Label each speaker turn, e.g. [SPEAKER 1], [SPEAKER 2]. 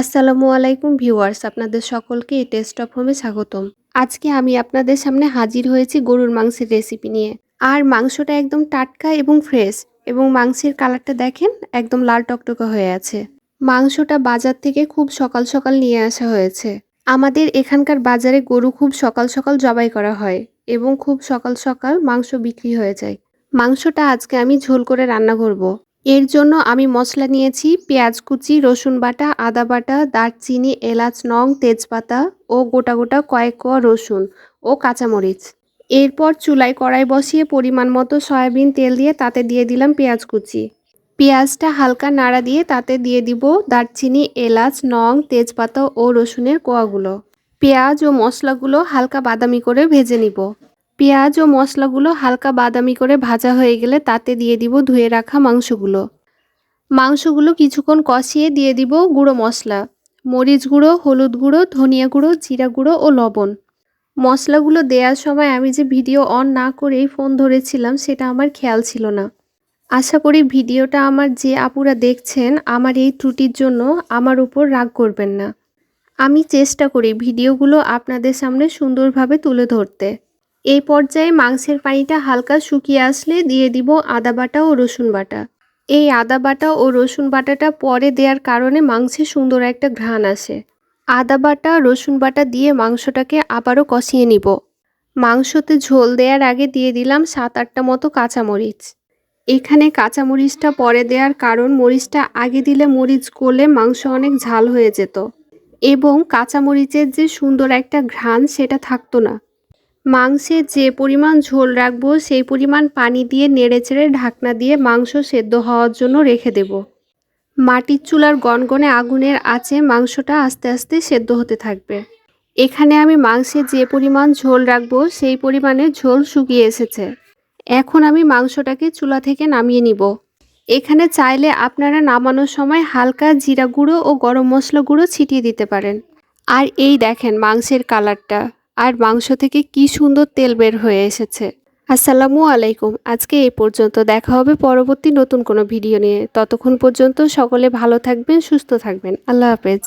[SPEAKER 1] আসসালামু আলাইকুম ভিউয়ার্স, আপনাদের সকলকে টেস্ট অফ হোমে স্বাগতম। আজকে আমি আপনাদের সামনে হাজির হয়েছি গরুর মাংসের রেসিপি নিয়ে। আর মাংসটা একদম টাটকা এবং ফ্রেশ এবং মাংসের কালারটা দেখেন, একদম লাল টকটকে হয়ে আছে। মাংসটা বাজার থেকে খুব সকাল সকাল নিয়ে আসা হয়েছে। আমাদের এখানকার বাজারে গরু খুব সকাল সকাল জবাই করা হয় এবং খুব সকাল সকাল মাংস বিক্রি হয়ে যায়। মাংসটা আজকে আমি ঝোল করে রান্না করব। এর জন্য আমি মশলা নিয়েছি পেঁয়াজ কুচি, রসুন বাটা, আদা বাটা, দারচিনি, এলাচ, নং, তেজপাতা ও গোটা গোটা কয়েক কোয়া রসুন ও কাঁচামরিচ। এরপর চুলায় কড়াই বসিয়ে পরিমাণ মতো সয়াবিন তেল দিয়ে তাতে দিয়ে দিলাম পেঁয়াজ কুচি। পেঁয়াজটা হালকা নাড়া দিয়ে তাতে দিয়ে দিব দারচিনি, এলাচ, নং, তেজপাতা ও রসুনের কোয়াগুলো। পেঁয়াজ ও মশলাগুলো হালকা বাদামি করে ভেজে নিব। পেঁয়াজ ও মশলাগুলো হালকা বাদামি করে ভাজা হয়ে গেলে তাতে দিয়ে দিব ধুয়ে রাখা মাংসগুলো। মাংসগুলো কিছুক্ষণ কষিয়ে দিয়ে দিব গুঁড়ো মশলা, মরিচ গুঁড়ো, হলুদ গুঁড়ো, ধনিয়া গুঁড়ো, জিরা গুঁড়ো ও লবণ। মশলাগুলো দেওয়ার সময় আমি যে ভিডিও অন না করেই ফোন ধরেছিলাম সেটা আমার খেয়াল ছিল না। আশা করি ভিডিওটা আমার যে আপুরা দেখছেন আমার এই ত্রুটির জন্য আমার উপর রাগ করবেন না। আমি চেষ্টা করি ভিডিওগুলো আপনাদের সামনে সুন্দরভাবে তুলে ধরতে। এই পর্যায়ে মাংসের পানিটা হালকা শুকিয়ে আসলে দিয়ে দিব আদা বাটা ও রসুন বাটা। এই আদা বাটা ও রসুন বাটাটা পরে দেওয়ার কারণে মাংসে সুন্দর একটা ঘ্রাণ আসে। আদা বাটা, রসুন বাটা দিয়ে মাংসটাকে আবারও কষিয়ে নিব। মাংসতে ঝোল দেওয়ার আগে দিয়ে দিলাম সাত আটটা মতো কাঁচামরিচ। এখানে কাঁচামরিচটা পরে দেওয়ার কারণ মরিচটা আগে দিলে মরিচ গলে মাংস অনেক ঝাল হয়ে যেত। এবং কাঁচামরিচের যে সুন্দর একটা ঘ্রাণ সেটা থাকতো না। মাংসে যে পরিমাণ ঝোল রাখব, সেই পরিমাণ পানি দিয়ে নেড়েচেড়ে ঢাকনা দিয়ে মাংস সেদ্ধ হওয়ার জন্য রেখে দেব। মাটির চুলার গনগনে আগুনের আঁচে মাংসটা আস্তে আস্তে সেদ্ধ হতে থাকবে। এখানে আমি মাংসে যে পরিমাণ ঝোল রাখব, সেই পরিমাণে ঝোল শুকিয়ে এসেছে। এখন আমি মাংসটাকে চুলা থেকে নামিয়ে নিব। এখানে চাইলে আপনারা নামানোর সময় হালকা জিরা গুঁড়ো ও গরম মশলা গুঁড়ো ছিটিয়ে দিতে পারেন। আর এই দেখেন মাংসের কালারটা। আর মাংস থেকে কি সুন্দর তেল বের হয়ে এসেছে। আসসালামু আলাইকুম। আজকে এই পর্যন্ত দেখা হবে পরবর্তী নতুন কোনো ভিডিও নিয়ে। ততক্ষণ পর্যন্ত সকলে ভালো থাকবেন, সুস্থ থাকবেন। আল্লাহ হাফেজ।